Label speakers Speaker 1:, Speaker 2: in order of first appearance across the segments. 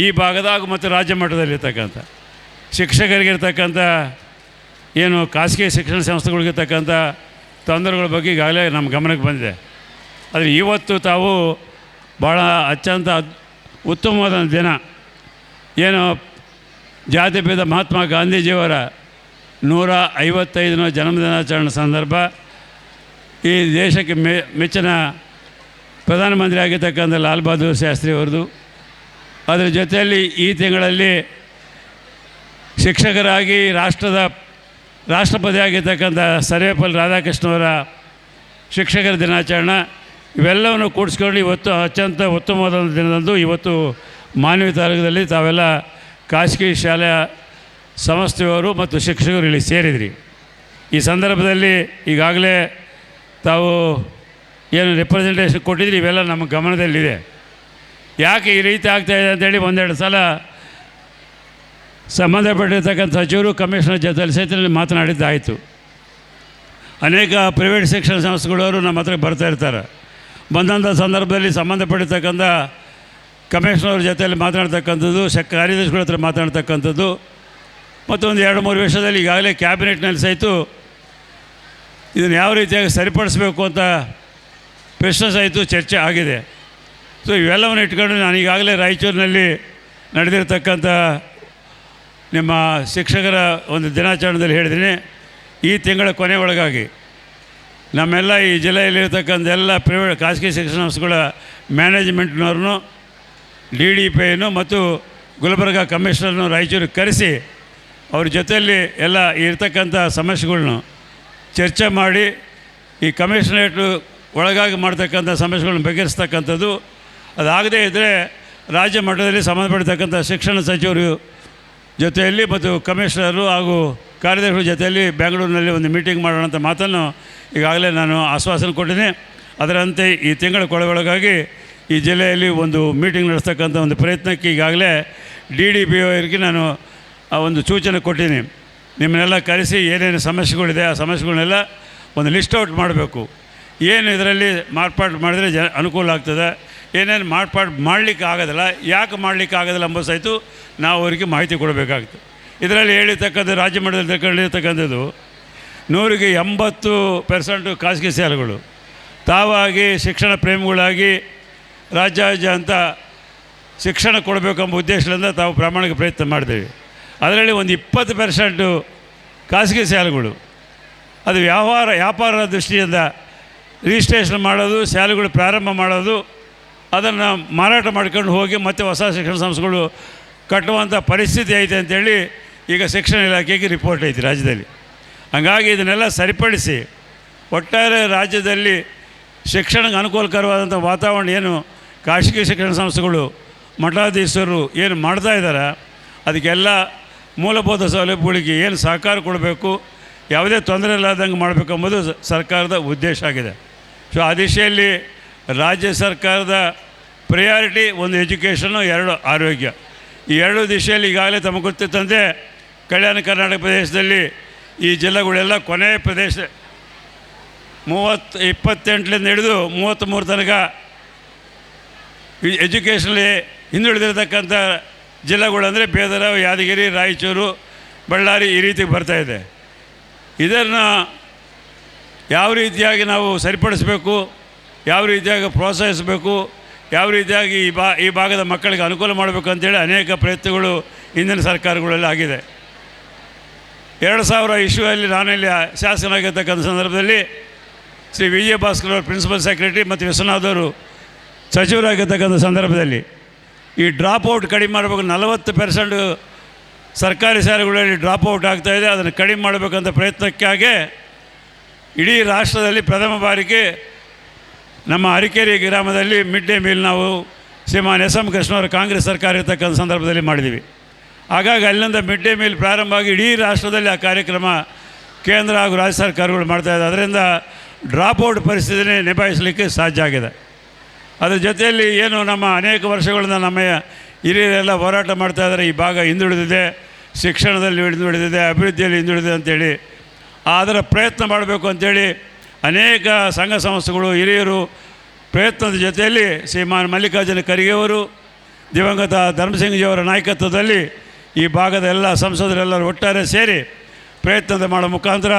Speaker 1: ಈ ಭಾಗದಾಗ ಮತ್ತು ರಾಜ್ಯ ಮಟ್ಟದಲ್ಲಿರ್ತಕ್ಕಂಥ ಶಿಕ್ಷಕರಿಗಿರ್ತಕ್ಕಂಥ, ಏನು ಖಾಸಗಿ ಶಿಕ್ಷಣ ಸಂಸ್ಥೆಗಳಿಗಿರ್ತಕ್ಕಂಥ ತೊಂದರೆಗಳ ಬಗ್ಗೆ ಈಗಾಗಲೇ ನಮ್ಮ ಗಮನಕ್ಕೆ ಬಂದಿದೆ. ಆದರೆ ಇವತ್ತು ತಾವು ಭಾಳ ಅತ್ಯಂತ ಉತ್ತಮವಾದ ದಿನ. ಏನು ಜಾತಿ ಜಾತಿಭೇದ ಮಹಾತ್ಮ ಗಾಂಧೀಜಿಯವರ ನೂರ ಐವತ್ತೈದನೇ ಜನ್ಮದಿನಾಚರಣೆ ಸಂದರ್ಭ, ಈ ದೇಶಕ್ಕೆ ಮೆ, ಮೆಚ್ಚಿನ ಪ್ರಧಾನಮಂತ್ರಿ ಆಗಿರ್ತಕ್ಕಂಥ ಲಾಲ್ ಬಹದ್ದೂರ್ ಶಾಸ್ತ್ರಿ ಅವರದು ಅದರ ಜೊತೆಯಲ್ಲಿ ಈ ತಿಂಗಳಲ್ಲಿ ಶಿಕ್ಷಕರಾಗಿ ರಾಷ್ಟ್ರದ ರಾಷ್ಟ್ರಪತಿ ಆಗಿರ್ತಕ್ಕಂಥ ಸರ್ವೇಪಲ್ಲಿ ರಾಧಾಕೃಷ್ಣವರ ಶಿಕ್ಷಕರ ದಿನಾಚರಣೆ, ಇವೆಲ್ಲವನ್ನು ಕೂಡಿಸ್ಕೊಂಡು ಇವತ್ತು ಅತ್ಯಂತ ಉತ್ತಮವಾದ ದಿನದಂದು ಇವತ್ತು ಮಾನವೀಯ ತಾಲೂಕದಲ್ಲಿ ತಾವೆಲ್ಲ ಖಾಸಗಿ ಶಾಲೆಯ ಸಂಸ್ಥೆಯವರು ಮತ್ತು ಶಿಕ್ಷಕರು ಇಲ್ಲಿ ಸೇರಿದ್ರಿ. ಈ ಸಂದರ್ಭದಲ್ಲಿ ಈಗಾಗಲೇ ತಾವು ಏನು ರೆಪ್ರೆಸೆಂಟೇಷನ್ ಕೊಟ್ಟಿದ್ರಿ, ಇವೆಲ್ಲ ನಮ್ಮ ಗಮನದಲ್ಲಿದೆ. ಯಾಕೆ ಈ ರೀತಿ ಆಗ್ತಾಯಿದೆ ಅಂತೇಳಿ ಒಂದೆರಡು ಸಲ ಸಂಬಂಧಪಟ್ಟಿರ್ತಕ್ಕಂಥ ಸಚಿವರು, ಕಮಿಷನರ್ ಜೊತೆಯಲ್ಲಿ ಸಹಿತ ಮಾತನಾಡಿದ್ದಾಯಿತು. ಅನೇಕ ಪ್ರೈವೇಟ್ ಶಿಕ್ಷಣ ಸಂಸ್ಥೆಗಳವರು ನಮ್ಮ ಹತ್ರ ಬರ್ತಾ ಇರ್ತಾರೆ. ಬಂದಂಥ ಸಂದರ್ಭದಲ್ಲಿ ಸಂಬಂಧಪಟ್ಟಿರ್ತಕ್ಕಂಥ ಕಮಿಷನರ್ ಜೊತೆಯಲ್ಲಿ ಮಾತನಾಡ್ತಕ್ಕಂಥದ್ದು ಶ ಕಾರ್ಯದರ್ಶಿಗಳ ಹತ್ರ ಮಾತನಾಡ್ತಕ್ಕಂಥದ್ದು, ಮತ್ತೊಂದು ಎರಡು ಮೂರು ವರ್ಷದಲ್ಲಿ ಈಗಾಗಲೇ ಕ್ಯಾಬಿನೆಟ್ನಲ್ಲಿ ಸಹಿತ ಇದನ್ನು ಯಾವ ರೀತಿಯಾಗಿ ಸರಿಪಡಿಸಬೇಕು ಅಂತ ಪ್ರಶ್ನೆ ಸಹಿತ ಚರ್ಚೆ ಆಗಿದೆ. ಸೊ ಇವೆಲ್ಲವನ್ನು ಇಟ್ಕೊಂಡು ನಾನು ಈಗಾಗಲೇ ರಾಯಚೂರಿನಲ್ಲಿ ನಡೆದಿರ್ತಕ್ಕಂಥ ನಿಮ್ಮ ಶಿಕ್ಷಕರ ಒಂದು ದಿನಾಚರಣೆಯಲ್ಲಿ ಹೇಳಿದ್ದೀನಿ. ಈ ತಿಂಗಳ ಕೊನೆ ಒಳಗಾಗಿ ನಮ್ಮೆಲ್ಲ ಈ ಜಿಲ್ಲೆಯಲ್ಲಿರ್ತಕ್ಕಂಥ ಎಲ್ಲ ಪ್ರೈವೇಟ್ ಖಾಸಗಿ ಶಿಕ್ಷಣ ಸಂಸ್ಥೆಗಳ ಮ್ಯಾನೇಜ್ಮೆಂಟ್ನವ್ರನ್ನು, ಡಿ ಡಿ ಪಿ ಐನು ಮತ್ತು ಗುಲ್ಬರ್ಗ ಕಮಿಷನರ್ನು ರಾಯಚೂರು ಕರೆಸಿ ಅವ್ರ ಜೊತೆಯಲ್ಲಿ ಎಲ್ಲ ಇರ್ತಕ್ಕಂಥ ಸಮಸ್ಯೆಗಳ್ನು ಚರ್ಚೆ ಮಾಡಿ ಈ ಕಮಿಷನರೇಟು ಒಳಗಾಗಿ ಮಾಡ್ತಕ್ಕಂಥ ಸಮಸ್ಯೆಗಳನ್ನ ಬಗೆಹರಿಸ್ತಕ್ಕಂಥದ್ದು ಅದಾಗದೇ ಇದ್ದರೆ ರಾಜ್ಯ ಮಟ್ಟದಲ್ಲಿ ಸಂಬಂಧಪಡ್ತಕ್ಕಂಥ ಶಿಕ್ಷಣ ಸಚಿವರು ಜೊತೆಯಲ್ಲಿ ಮತ್ತು ಕಮಿಷನರು ಹಾಗೂ ಕಾರ್ಯದರ್ಶಿಗಳ ಜೊತೆಯಲ್ಲಿ ಬೆಂಗಳೂರಿನಲ್ಲಿ ಒಂದು ಮೀಟಿಂಗ್ ಮಾಡೋಣ ಅಂತ ಮಾತನ್ನು ಈಗಾಗಲೇ ನಾನು ಆಶ್ವಾಸನೆ ಕೊಟ್ಟಿದ್ದೀನಿ. ಅದರಂತೆ ಈ ತಿಂಗಳ ಕೊಳಗೊಳಗಾಗಿ ಈ ಜಿಲ್ಲೆಯಲ್ಲಿ ಒಂದು ಮೀಟಿಂಗ್ ನಡೆಸ್ತಕ್ಕಂಥ ಒಂದು ಪ್ರಯತ್ನಕ್ಕೆ ಈಗಾಗಲೇ ಡಿ ಡಿ ಪಿ ಅವರಿಗೆ ನಾನು ಆ ಒಂದು ಸೂಚನೆ ಕೊಟ್ಟಿದ್ದೀನಿ. ನಿಮ್ಮನ್ನೆಲ್ಲ ಕರೆಸಿ ಏನೇನು ಸಮಸ್ಯೆಗಳಿದೆ ಆ ಸಮಸ್ಯೆಗಳನ್ನೆಲ್ಲ ಒಂದು ಲಿಸ್ಟ್ ಔಟ್ ಮಾಡಬೇಕು. ಏನು ಇದರಲ್ಲಿ ಮಾರ್ಪಾಡು ಮಾಡಿದರೆ ಜ ಅನುಕೂಲ ಆಗ್ತದೆ. ಏನೇನು ಮಾರ್ಪಾಡು ಮಾಡಲಿಕ್ಕೆ ಆಗೋದಿಲ್ಲ, ಯಾಕೆ ಮಾಡಲಿಕ್ಕೆ ಆಗೋದಿಲ್ಲ ಎಂಬ ಸಹಿತ ನಾವು ಅವರಿಗೆ ಮಾಹಿತಿ ಕೊಡಬೇಕಾಗ್ತದೆ ಇದರಲ್ಲಿ ಹೇಳಿರ್ತಕ್ಕಂಥ ರಾಜ್ಯ ಮಟ್ಟದಲ್ಲಿ ಹೇಳಿರ್ತಕ್ಕಂಥದ್ದು, ನೂರಿಗೆ ಎಂಬತ್ತು ಪರ್ಸೆಂಟು ಖಾಸಗಿ ಶಾಲೆಗಳು. ತಾವಾಗಿ ಶಿಕ್ಷಣ ಪ್ರೇಮಿಗಳಾಗಿ ರಾಜ್ಯಾದ್ಯಂತ ಶಿಕ್ಷಣ ಕೊಡಬೇಕೆಂಬ ಉದ್ದೇಶದಿಂದ ತಾವು ಪ್ರಾಮಾಣಿಕ ಪ್ರಯತ್ನ ಮಾಡಿದ್ದೇವೆ. ಅದರಲ್ಲಿ ಒಂದು ಇಪ್ಪತ್ತು ಪರ್ಸೆಂಟು ಖಾಸಗಿ ಶಾಲೆಗಳು. ಅದು ವ್ಯವಹಾರ ವ್ಯಾಪಾರ ದೃಷ್ಟಿಯಿಂದ ರಿಜಿಸ್ಟ್ರೇಷನ್ ಮಾಡೋದು, ಶಾಲೆಗಳು ಪ್ರಾರಂಭ ಮಾಡೋದು ಅದನ್ನು ಮಾರಾಟ ಮಾಡ್ಕೊಂಡು ಹೋಗಿ ಮತ್ತೆ ಹೊಸ ಶಿಕ್ಷಣ ಸಂಸ್ಥೆಗಳು ಕಟ್ಟುವಂಥ ಪರಿಸ್ಥಿತಿ ಐತೆ ಅಂತೇಳಿ ಈಗ ಶಿಕ್ಷಣ ಇಲಾಖೆಗೆ ರಿಪೋರ್ಟ್ ಐತಿ ರಾಜ್ಯದಲ್ಲಿ. ಹಾಗಾಗಿ ಇದನ್ನೆಲ್ಲ ಸರಿಪಡಿಸಿ ಒಟ್ಟಾರೆ ರಾಜ್ಯದಲ್ಲಿ ಶಿಕ್ಷಣಕ್ಕೆ ಅನುಕೂಲಕರವಾದಂಥ ವಾತಾವರಣ ಏನು ಖಾಸಗಿ ಶಿಕ್ಷಣ ಸಂಸ್ಥೆಗಳು, ಮಠಾಧೀಶರು ಏನು ಮಾಡ್ತಾ ಇದ್ದಾರೆ, ಅದಕ್ಕೆಲ್ಲ ಮೂಲಭೂತ ಸೌಲಭ್ಯಗಳಿಗೆ ಏನು ಸಹಕಾರ ಕೊಡಬೇಕು, ಯಾವುದೇ ತೊಂದರೆ ಇಲ್ಲದಂಗೆ ಮಾಡಬೇಕೆಂಬುದು ಸರ್ಕಾರದ ಉದ್ದೇಶ ಆಗಿದೆ. ಸೊ ಆ ದಿಶೆಯಲ್ಲಿ ರಾಜ್ಯ ಸರ್ಕಾರದ ಪ್ರಿಯಾರಿಟಿ ಒಂದು ಎಜುಕೇಷನ್ನು ಎರಡು ಆರೋಗ್ಯ. ಈ ಎರಡು ದಿಶೆಯಲ್ಲಿ ಈಗಾಗಲೇ ತಮಗೆ ಗೊತ್ತಿತ್ತಂತೆ ಕಲ್ಯಾಣ ಕರ್ನಾಟಕ ಪ್ರದೇಶದಲ್ಲಿ ಈ ಜಿಲ್ಲೆಗಳೆಲ್ಲ ಕೊನೆಯ ಪ್ರದೇಶ ಮೂವತ್ತು ಇಪ್ಪತ್ತೆಂಟರಿಂದ ಹಿಡಿದು ಮೂವತ್ತ್ಮೂರು ತನಕ ಎಜುಕೇಷನಲ್ಲಿ ಹಿಂದುಳಿದಿರತಕ್ಕಂಥ ಜಿಲ್ಲೆಗಳು ಅಂದರೆ ಬೇದರ, ಯಾದಗಿರಿ, ರಾಯಚೂರು, ಬಳ್ಳಾರಿ ಈ ರೀತಿ ಬರ್ತಾಯಿದೆ ಇದನ್ನು ಯಾವ ರೀತಿಯಾಗಿ ನಾವು ಸರಿಪಡಿಸಬೇಕು? ಯಾವ ರೀತಿಯಾಗಿ ಪ್ರೋತ್ಸಾಹಿಸಬೇಕು, ಯಾವ ರೀತಿಯಾಗಿ ಈ ಬಾ ಈ ಭಾಗದ ಮಕ್ಕಳಿಗೆ ಅನುಕೂಲ ಮಾಡಬೇಕು ಅಂತೇಳಿ ಅನೇಕ ಪ್ರಯತ್ನಗಳು ಹಿಂದಿನ ಸರ್ಕಾರಗಳಲ್ಲಿ ಆಗಿದೆ. ಎರಡು ಸಾವಿರ ಇಶ್ಯೂಯಲ್ಲಿ ನಾನಿಲ್ಲಿ ಶಾಸಕನಾಗಿರ್ತಕ್ಕಂಥ ಸಂದರ್ಭದಲ್ಲಿ ಶ್ರೀ ವಿಜಯ ಭಾಸ್ಕರ್ ಅವರು ಪ್ರಿನ್ಸಿಪಲ್ ಸೆಕ್ರೆಟರಿ ಮತ್ತು ವಿಶ್ವನಾಥ್ ಅವರು ಸಚಿವರಾಗಿರ್ತಕ್ಕಂಥ ಸಂದರ್ಭದಲ್ಲಿ ಈ ಡ್ರಾಪ್ ಔಟ್ ಕಡಿಮೆ ಮಾಡಬೇಕು, ನಲವತ್ತು ಪರ್ಸೆಂಟ್ ಸರ್ಕಾರಿ ಶಾಲೆಗಳಲ್ಲಿ ಡ್ರಾಪ್ ಔಟ್ ಆಗ್ತಾಯಿದೆ ಅದನ್ನು ಕಡಿಮೆ ಮಾಡಬೇಕಂತ ಪ್ರಯತ್ನಕ್ಕಾಗೆ ಇಡೀ ರಾಷ್ಟ್ರದಲ್ಲಿ ಪ್ರಥಮ ಬಾರಿಗೆ ನಮ್ಮ ಅರಿಕೇರಿ ಗ್ರಾಮದಲ್ಲಿ ಮಿಡ್ ಡೇ ಮೀಲ್ ನಾವು ಶ್ರೀಮಾನ್ ಎಸ್ ಎಂ ಕೃಷ್ಣವರು ಕಾಂಗ್ರೆಸ್ ಸರ್ಕಾರ ಇರ್ತಕ್ಕಂಥ ಸಂದರ್ಭದಲ್ಲಿ ಮಾಡಿದ್ದೀವಿ. ಹಾಗಾಗಿ ಅಲ್ಲಿಂದ ಮಿಡ್ ಡೇ ಮೀಲ್ ಪ್ರಾರಂಭ ಆಗಿ ಇಡೀ ರಾಷ್ಟ್ರದಲ್ಲಿ ಆ ಕಾರ್ಯಕ್ರಮ ಕೇಂದ್ರ ಹಾಗೂ ರಾಜ್ಯ ಸರ್ಕಾರಗಳು ಮಾಡ್ತಾಯಿದೆ ಅದರಿಂದ ಡ್ರಾಪ್ ಔಟ್ ಪರಿಸ್ಥಿತಿನೇ ನಿಭಾಯಿಸಲಿಕ್ಕೆ ಸಾಧ್ಯ ಆಗಿದೆ. ಅದರ ಜೊತೆಯಲ್ಲಿ ಏನು ನಮ್ಮ ಅನೇಕ ವರ್ಷಗಳಿಂದ ನಮ್ಮ ಹಿರಿಯರೆಲ್ಲ ಹೋರಾಟ ಮಾಡ್ತಾ ಇದ್ದಾರೆ. ಈ ಭಾಗ ಹಿಂದುಳಿದಿದೆ, ಶಿಕ್ಷಣದಲ್ಲಿ ಹಿಂದುಳಿದಿದೆ, ಅಭಿವೃದ್ಧಿಯಲ್ಲಿ ಹಿಂದುಳಿದಿದೆ ಅಂತೇಳಿ. ಅದರ ಪ್ರಯತ್ನ ಮಾಡಬೇಕು ಅಂತೇಳಿ ಅನೇಕ ಸಂಘ ಸಂಸ್ಥೆಗಳು ಹಿರಿಯರು ಪ್ರಯತ್ನದ ಜೊತೆಯಲ್ಲಿ ಶ್ರೀಮಾನ್ ಮಲ್ಲಿಕಾರ್ಜುನ ಖರ್ಗೆಯವರು ದಿವಂಗತ ಧರ್ಮಸಿಂಗ್ಜಿಯವರ ನಾಯಕತ್ವದಲ್ಲಿ ಈ ಭಾಗದ ಎಲ್ಲ ಸಂಸದರೆಲ್ಲರೂ ಒಟ್ಟಾರೆ ಸೇರಿ ಪ್ರಯತ್ನದ ಮಾಡೋ ಮುಖಾಂತರ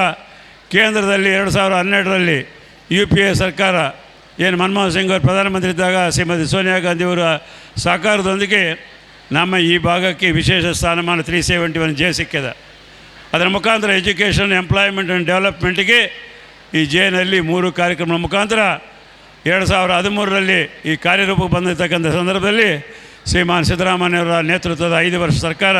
Speaker 1: ಕೇಂದ್ರದಲ್ಲಿ ಎರಡು ಸಾವಿರದ ಹನ್ನೆರಡರಲ್ಲಿ ಯು ಪಿ ಎ ಸರ್ಕಾರ ಏನು ಮನಮೋಹನ್ ಸಿಂಗ್ ಅವರು ಪ್ರಧಾನಮಂತ್ರಿ ಇದ್ದಾಗ ಶ್ರೀಮತಿ ಸೋನಿಯಾ ಗಾಂಧಿಯವರ ಸಹಕಾರದೊಂದಿಗೆ ನಮ್ಮ ಈ ಭಾಗಕ್ಕೆ ವಿಶೇಷ ಸ್ಥಾನಮಾನ ತ್ರೀ ಸೆವೆಂಟಿ ಒನ್ ಜೆ ಸಿಕ್ಕಿದೆ. ಅದರ ಮುಖಾಂತರ ಎಜುಕೇಷನ್, ಎಂಪ್ಲಾಯ್ಮೆಂಟ್ ಆ್ಯಂಡ್ ಡೆವಲಪ್ಮೆಂಟಿಗೆ ಈ ಜೆನಲ್ಲಿ ಮೂರು ಕಾರ್ಯಕ್ರಮದ ಮುಖಾಂತರ ಎರಡು ಸಾವಿರ ಹದಿಮೂರರಲ್ಲಿ ಈ ಕಾರ್ಯರೂಪಕ್ಕೆ ಬಂದಿರತಕ್ಕಂಥ ಸಂದರ್ಭದಲ್ಲಿ ಶ್ರೀಮಾನ್ ಸಿದ್ದರಾಮಯ್ಯವರ ನೇತೃತ್ವದ ಐದು ವರ್ಷ ಸರ್ಕಾರ,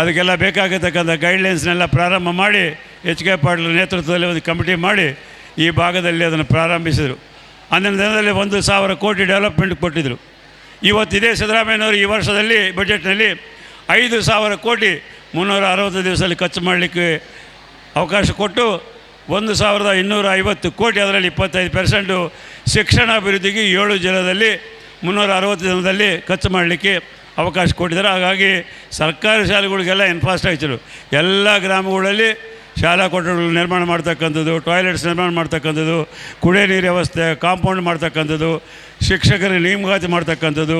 Speaker 1: ಅದಕ್ಕೆಲ್ಲ ಬೇಕಾಗಿರ್ತಕ್ಕಂಥ ಗೈಡ್ಲೈನ್ಸ್ನೆಲ್ಲ ಪ್ರಾರಂಭ ಮಾಡಿ, ಎಚ್ ಕೆ ಪಾಟೀಲ್ ನೇತೃತ್ವದಲ್ಲಿ ಒಂದು ಕಮಿಟಿ ಮಾಡಿ ಈ ಭಾಗದಲ್ಲಿ ಅದನ್ನು ಪ್ರಾರಂಭಿಸಿದರು. ಅಂದಿನ ದಿನದಲ್ಲಿ ಒಂದು ಸಾವಿರ ಕೋಟಿ ಡೆವಲಪ್ಮೆಂಟ್ ಕೊಟ್ಟಿದ್ದರು ಇವತ್ತು ಇದೇ ಸಿದ್ದರಾಮಯ್ಯನವರು ಈ ವರ್ಷದಲ್ಲಿ ಬಜೆಟ್ನಲ್ಲಿ ಐದು ಸಾವಿರ ಕೋಟಿ ಮುನ್ನೂರ ಅರವತ್ತು ದಿವಸದಲ್ಲಿ ಖರ್ಚು ಮಾಡಲಿಕ್ಕೆ ಅವಕಾಶ ಕೊಟ್ಟು ಒಂದು ಸಾವಿರದ ಇನ್ನೂರ ಐವತ್ತು ಕೋಟಿ ಅದರಲ್ಲಿ ಇಪ್ಪತ್ತೈದು ಪರ್ಸೆಂಟು ಶಿಕ್ಷಣ ಅಭಿವೃದ್ಧಿಗೆ ಏಳು ಜಿಲ್ಲೆಯಲ್ಲಿ ಮುನ್ನೂರ ಅರವತ್ತು ದಿನದಲ್ಲಿ ಖರ್ಚು ಮಾಡಲಿಕ್ಕೆ ಅವಕಾಶ ಕೊಟ್ಟಿದ್ದಾರೆ. ಹಾಗಾಗಿ ಸರ್ಕಾರಿ ಶಾಲೆಗಳಿಗೆಲ್ಲ ಇನ್ಫ್ರಾಸ್ಟ್ರಕ್ಚರು ಎಲ್ಲ ಗ್ರಾಮಗಳಲ್ಲಿ ಶಾಲಾ ಕೊಠಡಿಗಳು ನಿರ್ಮಾಣ ಮಾಡ್ತಕ್ಕಂಥದ್ದು ಟಾಯ್ಲೆಟ್ಸ್ ನಿರ್ಮಾಣ ಮಾಡ್ತಕ್ಕಂಥದ್ದು, ಕುಡಿಯೋ ನೀರು ವ್ಯವಸ್ಥೆ ಕಾಂಪೌಂಡ್ ಮಾಡ್ತಕ್ಕಂಥದ್ದು ಶಿಕ್ಷಕರ ನೇಮಕಾತಿ ಮಾಡ್ತಕ್ಕಂಥದ್ದು,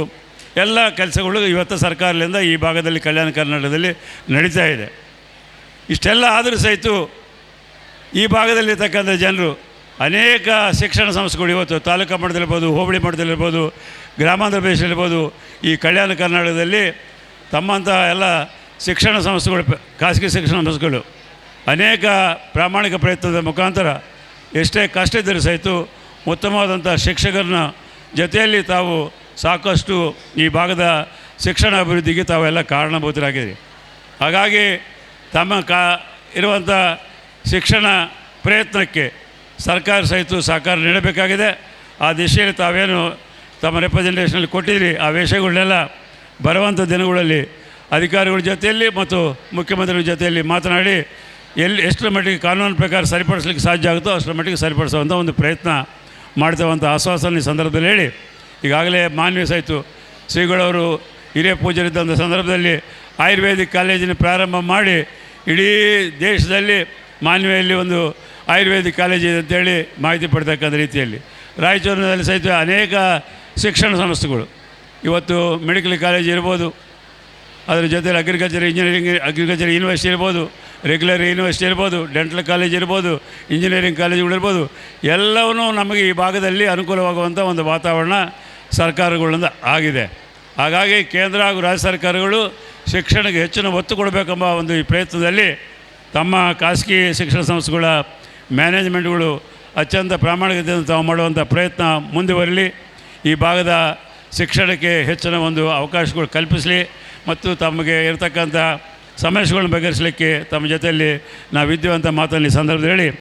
Speaker 1: ಎಲ್ಲ ಕೆಲಸಗಳು ಇವತ್ತು ಸರ್ಕಾರದಿಂದ ಈ ಭಾಗದಲ್ಲಿ ಕಲ್ಯಾಣ ಕರ್ನಾಟಕದಲ್ಲಿ ನಡೀತಾ ಇದೆ. ಇಷ್ಟೆಲ್ಲ ಆದರೂ ಸಹಿತ ಈ ಭಾಗದಲ್ಲಿರ್ತಕ್ಕಂಥ ಜನರು ಅನೇಕ ಶಿಕ್ಷಣ ಸಂಸ್ಥೆಗಳು ಇವತ್ತು ತಾಲೂಕು ಮಟ್ಟದಲ್ಲಿರ್ಬೋದು, ಹೋಬಳಿ ಮಟ್ಟದಲ್ಲಿರ್ಬೋದು, ಗ್ರಾಮಾಂತರ ಪ್ರದೇಶದಲ್ಲಿರ್ಬೋದು, ಈ ಕಲ್ಯಾಣ ಕರ್ನಾಟಕದಲ್ಲಿ ತಮ್ಮಂಥ ಎಲ್ಲ ಶಿಕ್ಷಣ ಸಂಸ್ಥೆಗಳು, ಖಾಸಗಿ ಶಿಕ್ಷಣ ಸಂಸ್ಥೆಗಳು ಅನೇಕ ಪ್ರಾಮಾಣಿಕ ಪ್ರಯತ್ನದ ಮುಖಾಂತರ ಎಷ್ಟೇ ಕಷ್ಟ ಇದ್ದರೂ ಸಹಿತ ಉತ್ತಮವಾದಂಥ ಶಿಕ್ಷಕರನ್ನ ಜೊತೆಯಲ್ಲಿ ತಾವು ಸಾಕಷ್ಟು ಈ ಭಾಗದ ಶಿಕ್ಷಣ ಅಭಿವೃದ್ಧಿಗೆ ತಾವೆಲ್ಲ ಕಾರಣಭೂತರಾಗಿದ್ದೀರಿ. ಹಾಗಾಗಿ ತಮ್ಮ ಕಾ ಇರುವಂಥ ಶಿಕ್ಷಣ ಪ್ರಯತ್ನಕ್ಕೆ ಸರ್ಕಾರ ಸಹಿತ ಸಹಕಾರ ನೀಡಬೇಕಾಗಿದೆ. ಆ ದಿಶೆಯಲ್ಲಿ ತಾವೇನು ತಮ್ಮ ರೆಪ್ರೆಸೆಂಟೇಷನಲ್ಲಿ ಕೊಟ್ಟಿದ್ರಿ ಆ ವಿಷಯಗಳನ್ನೆಲ್ಲ ಬರುವಂಥ ದಿನಗಳಲ್ಲಿ ಅಧಿಕಾರಿಗಳ ಜೊತೆಯಲ್ಲಿ ಮತ್ತು ಮುಖ್ಯಮಂತ್ರಿಗಳ ಜೊತೆಯಲ್ಲಿ ಮಾತನಾಡಿ ಎಲ್ಲಿ ಎಷ್ಟರ ಮಟ್ಟಿಗೆ ಕಾನೂನು ಪ್ರಕಾರ ಸರಿಪಡಿಸ್ಲಿಕ್ಕೆ ಸಾಧ್ಯ ಆಗುತ್ತೋ ಅಷ್ಟರ ಮಟ್ಟಿಗೆ ಸರಿಪಡಿಸುವಂಥ ಒಂದು ಪ್ರಯತ್ನ ಮಾಡ್ತೇವಂಥ ಆಶ್ವಾಸನೆ ಸಂದರ್ಭದಲ್ಲಿ ಹೇಳಿ. ಈಗಾಗಲೇ ಮಾನ್ಯ ಸಹಿತ ಶ್ರೀಗಳವರು ಹಿರಿಯ ಪೂಜರಿದ್ದಂಥ ಸಂದರ್ಭದಲ್ಲಿ ಆಯುರ್ವೇದಿಕ್ ಕಾಲೇಜಿನ ಪ್ರಾರಂಭ ಮಾಡಿ ಇಡೀ ದೇಶದಲ್ಲಿ ಮಾನ್ವಿಯಲ್ಲಿ ಒಂದು ಆಯುರ್ವೇದಿಕ್ ಕಾಲೇಜ್ ಇದೆ ಅಂತೇಳಿ ಮಾಹಿತಿ ಪಡ್ತಕ್ಕಂಥ ರೀತಿಯಲ್ಲಿ. ರಾಯಚೂರಿನಲ್ಲಿ ಸಹಿತ ಅನೇಕ ಶಿಕ್ಷಣ ಸಂಸ್ಥೆಗಳು. ಇವತ್ತು ಮೆಡಿಕಲ್ ಕಾಲೇಜ್ ಇರ್ಬೋದು, ಅದರ ಜೊತೆಲಿ ಅಗ್ರಿಕಲ್ಚರ್ ಇಂಜಿನಿಯರಿಂಗ್ ಅಗ್ರಿಕಲ್ಚರ್ ಯೂನಿವರ್ಸಿಟಿ ಇರ್ಬೋದು ರೆಗ್ಯುಲರ್ ಯೂನಿವರ್ಸಿಟಿ ಇರ್ಬೋದು ಡೆಂಟಲ್ ಕಾಲೇಜ್ ಇರ್ಬೋದು ಇಂಜಿನಿಯರಿಂಗ್ ಕಾಲೇಜುಗಳು ಇರ್ಬೋದು, ಎಲ್ಲವನ್ನೂ ನಮಗೆ ಈ ಭಾಗದಲ್ಲಿ ಅನುಕೂಲವಾಗುವಂಥ ಒಂದು ವಾತಾವರಣ ಸರ್ಕಾರಗಳಿಂದ ಆಗಿದೆ. ಹಾಗಾಗಿ ಕೇಂದ್ರ ಹಾಗೂ ರಾಜ್ಯ ಸರ್ಕಾರಗಳು ಶಿಕ್ಷಣಕ್ಕೆ ಹೆಚ್ಚಿನ ಒತ್ತು ಕೊಡಬೇಕೆಂಬ ಒಂದು ಈ ಪ್ರಯತ್ನದಲ್ಲಿ ತಮ್ಮ ಖಾಸಗಿ ಶಿಕ್ಷಣ ಸಂಸ್ಥೆಗಳ ಮ್ಯಾನೇಜ್ಮೆಂಟ್ಗಳು ಅತ್ಯಂತ ಪ್ರಾಮಾಣಿಕತೆಯಿಂದ ತಾವು ಮಾಡುವಂಥ ಪ್ರಯತ್ನ ಮುಂದುವರಲಿ. ಈ ಭಾಗದ ಶಿಕ್ಷಣಕ್ಕೆ ಹೆಚ್ಚಿನ ಒಂದು ಅವಕಾಶಗಳು ಕಲ್ಪಿಸಲಿ ಮತ್ತು ತಮಗೆ ಇರತಕ್ಕಂಥ ಸಮಸ್ಯೆಗಳನ್ನು ಬಗೆಹರಿಸಲಿಕ್ಕೆ ತಮ್ಮ ಜೊತೆಯಲ್ಲಿ ನಾವು ಅಂತ ಮಾತನ್ನು ಈ ಸಂದರ್ಭದಲ್ಲಿ ಹೇಳಿ.